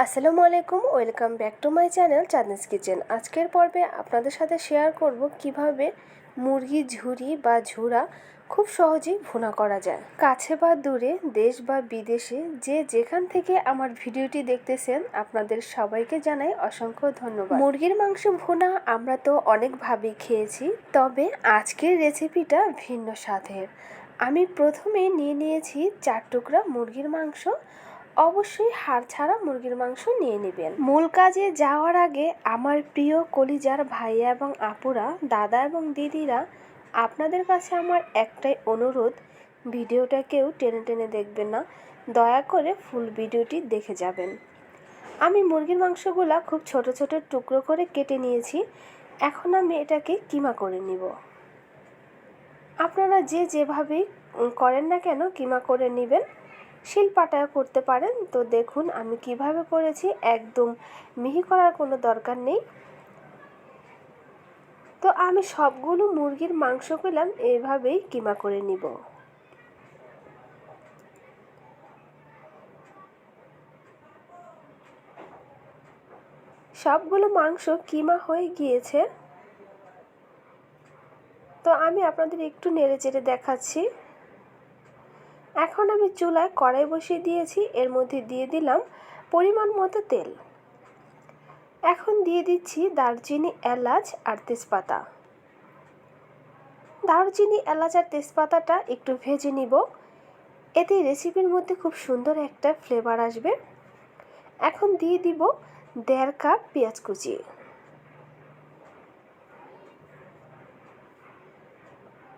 আসসালামু আলাইকুম, welcome back to my channel Chandni's kitchen. আজকের পর্বে আপনাদের সাথে শেয়ার করব কীভাবে মুরগি ঝুরি বা ঝুরা খুব সহজেই ভুনা করা যায়। কাছে বা দূরে, দেশ বা বিদেশে, যে যেখান থেকে আমার ভিডিওটি দেখতেছেন, আপনাদের সবাইকে জানাই অসংখ্য ধন্যবাদ। মুরগির মাংস ভুনা আমরা তো অনেকভাবেই খেয়েছি, তবে আজকের রেসিপিটা ভিন্ন স্বাদের। আমি প্রথমে নিয়ে নিয়েছি চার টুকরা মুরগির মাংস অবশ্যই হাড় ছাড়া মুরগির মাংস নিয়ে নেবেন। মূল কাজে যাওয়ার আগে আমার প্রিয় কলিজার ভাইয়া এবং আপুরা, দাদা এবং দিদিরা, আপনাদের কাছে আমার একটাই অনুরোধ, ভিডিওটা কেউ টেনে টেনে দেখবেন না, দয়া করে ফুল ভিডিওটি দেখে যাবেন। আমি মুরগির মাংসগুলা খুব ছোট ছোট টুকরো করে কেটে নিয়েছি, এখন আমি এটাকে কিমা করে নিব। আপনারা যে যেভাবেই করেন না কেন কিমা করে নেবেন শিলপাটায় করতে পারেন। তো দেখুন, আমি কীভাবে করেছি, একদম মিহি করার কোনো দরকার নেই। তো আমি সবগুলো মুরগির মাংস পেলাম এইভাবেই কিমা করে নিব। সবগুলো মাংস কিমা হয়ে গিয়েছে। তো আমি আপনাদের একটু নেড়ে চেড়ে দেখাচ্ছি। এখন আমি চুলায় কড়াই বসিয়ে দিয়েছি, এর মধ্যে দিয়ে দিলাম পরিমাণ মতো তেল। এখন দিয়ে দিচ্ছি দারচিনি, এলাচ আর তেজপাতা। দারচিনি, এলাচ আর তেজপাতাটা একটু ভেজে নিব। এতে রেসিপির মধ্যে খুব সুন্দর একটা ফ্লেভার আসবে। এখন দিয়ে দিব দেড় কাপ পেঁয়াজ কুচি।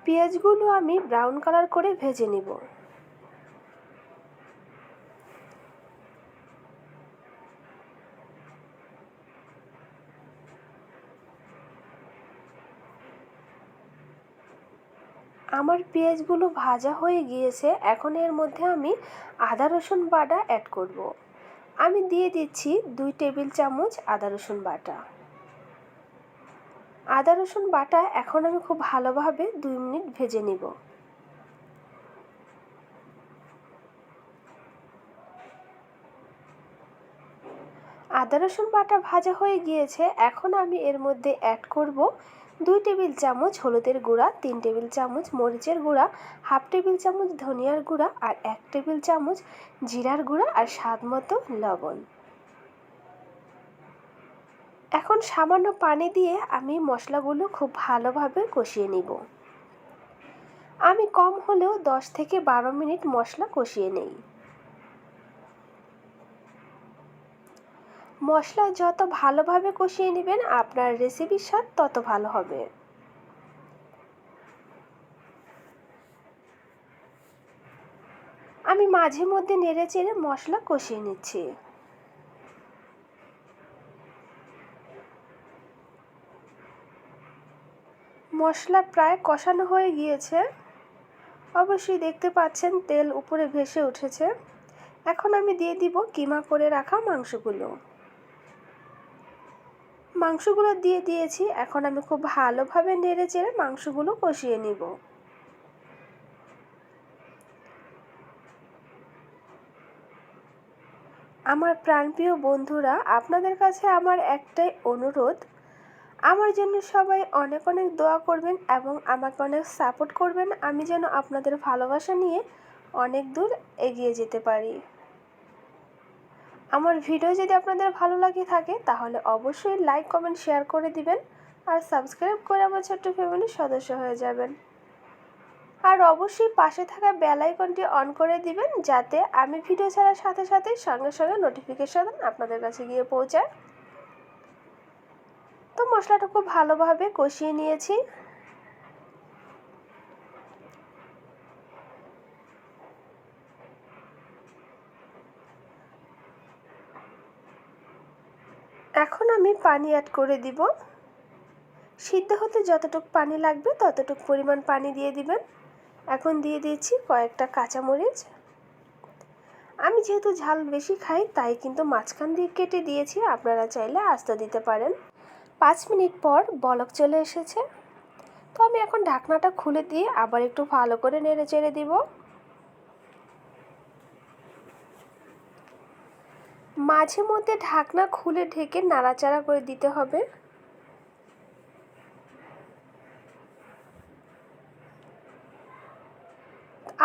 পেঁয়াজগুলো আমি ব্রাউন কালার করে ভেজে নিব। আমার পেঁয়াজগুলো ভাজা হয়ে গিয়েছে, এখন এর মধ্যে আমি আদা রসুন বাটা অ্যাড করব। আমি দিয়ে দিচ্ছি দুই টেবিল চামচ আদা রসুন বাটা আদা রসুন বাটা এখন আমি খুব ভালোভাবে দুই মিনিট ভেজে নিব আদা, রসুন বাটা ভাজা হয়ে গিয়েছে। এখন আমি এর মধ্যে অ্যাড করব দুই টেবিল চামচ হলুদের গুঁড়া, তিন টেবিল চামচ মরিচের গুঁড়া, হাফ টেবিল চামচ ধনিয়ার গুঁড়া আর এক টেবিল চামচ জিরার গুঁড়া আর স্বাদ মতো লবণ। এখন সামান্য পানি দিয়ে আমি মশলাগুলো খুব ভালোভাবে কষিয়ে নিব। আমি কম হলেও দশ থেকে বারো মিনিট মশলা কষিয়ে নেই। মশলা যত ভালোভাবে কষিয়ে নেবেন, আপনার রেসিপির স্বাদ তত ভালো হবে। আমি মাঝে মধ্যে নেড়ে চেড়ে মশলা কষিয়ে নিচ্ছি। মশলা প্রায় কষানো হয়ে গিয়েছে। অবশ্যই দেখতে পাচ্ছেন তেল উপরে ভেসে উঠেছে। এখন আমি দিয়ে দিব কিমা করে রাখা মাংসগুলো। মাংসগুলো দিয়ে দিয়েছি। এখন আমি খুব ভালোভাবে নেড়ে চেড়ে মাংসগুলো কষিয়ে নিব। আমার প্রাণপ্রিয় বন্ধুরা, আপনাদের কাছে আমার একটাই অনুরোধ। আমার জন্য সবাই অনেক অনেক দোয়া করবেন এবং আমাকে অনেক সাপোর্ট করবেন। আমি যেন আপনাদের ভালোবাসা নিয়ে অনেক দূর এগিয়ে যেতে পারি। আমার ভিডিও যদি আপনাদের ভালো লাগে থাকে, তাহলে অবশ্যই লাইক কমেন্ট শেয়ার করে দিবেন আর সাবস্ক্রাইব করে আমার ছোট্ট ফ্যামিলির সদস্য হয়ে যাবেন। আর অবশ্যই পাশে থাকা বেল আইকনটি অন করে দিবেন, যাতে আমি ভিডিও ছাড়ার সাথে সাথে সঙ্গে সঙ্গে নোটিফিকেশন আপনাদের কাছে গিয়ে পৌঁছায়। তো মশলাটা খুব ভালোভাবে কষিয়ে নিয়েছি। এখন আমি পানি অ্যাড করে দিব। সিদ্ধ হতে যতটুকু পানি লাগবে ততটুকু পরিমাণ পানি দিয়ে দিবেন। এখন দিয়ে দিয়েছি কয়েকটা কাঁচামরিচ। আমি যেহেতু ঝাল বেশি খাই, তাই কিন্তু মাঝখান দিয়ে কেটে দিয়েছি। আপনারা চাইলে আস্তে দিতে পারেন। পাঁচ মিনিট পর বলক চলে এসেছে। তো আমি এখন ঢাকনাটা খুলে দিয়ে আবার একটু ভালো করে নেড়ে চেড়ে দিব। মাঝে মধ্যে ঢাকনা খুলে ঢেকে নাড়াচাড়া করে দিতে হবে।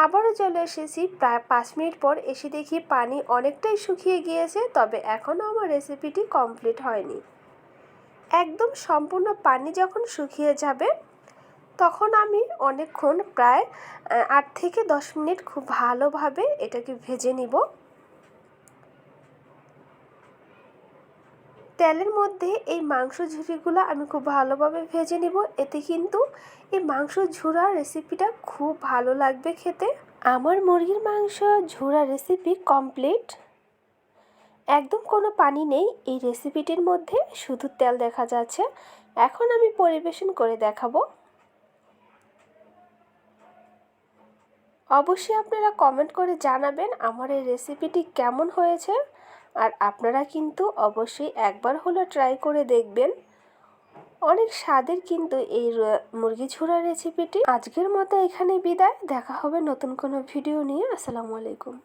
আবারও চলে এসেছি, প্রায় পাঁচ মিনিট পর এসে দেখি পানি অনেকটাই শুকিয়ে গিয়েছে, তবে এখনও আমার রেসিপিটি কমপ্লিট হয়নি। একদম সম্পূর্ণ পানি যখন শুকিয়ে যাবে, তখন আমি অনেকক্ষণ, প্রায় আট থেকে দশ মিনিট খুব ভালোভাবে এটাকে ভেজে নিব। তেলের মধ্যে এই মাংস ঝুড়িগুলো আমি খুব ভালোভাবে ভেজে নিব। এতে কিন্তু এই মাংস ঝুড়া রেসিপিটা খুব ভালো লাগবে খেতে। আমার মুরগির মাংস ঝুড়া রেসিপি কমপ্লিট। একদম কোনো পানি নেই, এই রেসিপিটির মধ্যে শুধু তেল দেখা যাচ্ছে। এখন আমি পরিবেশন করে দেখাবো। অবশ্যই আপনারা কমেন্ট করে জানাবেন আমার এই রেসিপিটি কেমন হয়েছে। আর আপনারা কিন্তু অবশ্যই একবার হলো ট্রাই করে দেখবেন। অনেক স্বাদের কিন্তু এই মুরগি ছোড়া রেসিপিটি আজকের মতো এখানে বিদায়। দেখা হবে নতুন কোনো ভিডিও নিয়ে। আসসালামু আলাইকুম।